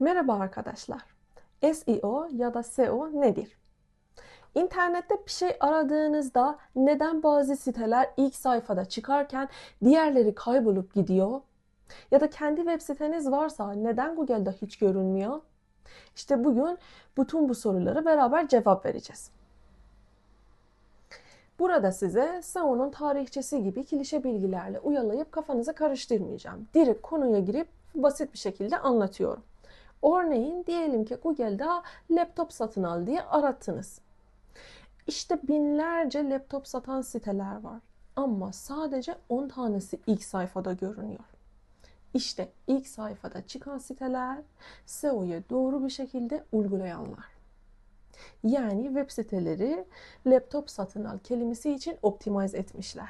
Merhaba arkadaşlar. SEO ya da SEO nedir? İnternette bir şey aradığınızda neden bazı siteler ilk sayfada çıkarken diğerleri kaybolup gidiyor? Ya da kendi web siteniz varsa neden Google'da hiç görünmüyor? İşte bugün bütün bu soruları beraber cevap vereceğiz. Burada size SEO'nun tarihçesi gibi klişe bilgilerle uyalayıp kafanızı karıştırmayacağım. Direkt konuya girip basit bir şekilde anlatıyorum. Örneğin diyelim ki Google'da laptop satın al diye arattınız. İşte binlerce laptop satan siteler var. Ama sadece 10 tanesi ilk sayfada görünüyor. İşte ilk sayfada çıkan siteler SEO'yu doğru bir şekilde uygulayanlar. Yani web siteleri laptop satın al kelimesi için optimize etmişler.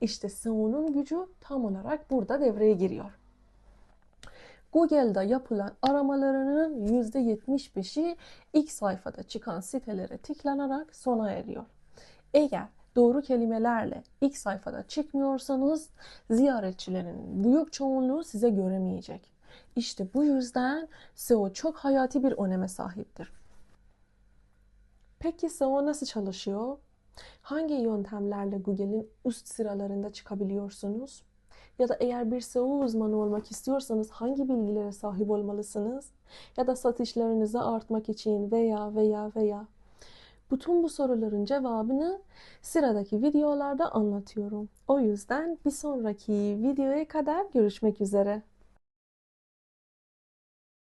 İşte SEO'nun gücü tam olarak burada devreye giriyor. Google'da yapılan aramalarının %75'i ilk sayfada çıkan sitelere tıklanarak sona eriyor. Eğer doğru kelimelerle ilk sayfada çıkmıyorsanız ziyaretçilerin büyük çoğunluğu size göremeyecek. İşte bu yüzden SEO çok hayati bir öneme sahiptir. Peki SEO nasıl çalışıyor? Hangi yöntemlerle Google'in üst sıralarında çıkabiliyorsunuz? Ya da eğer bir SEO uzmanı olmak istiyorsanız hangi bilgilere sahip olmalısınız? Ya da satışlarınızı artmak için veya veya veya bütün bu soruların cevabını sıradaki videolarda anlatıyorum. O yüzden bir sonraki videoya kadar görüşmek üzere.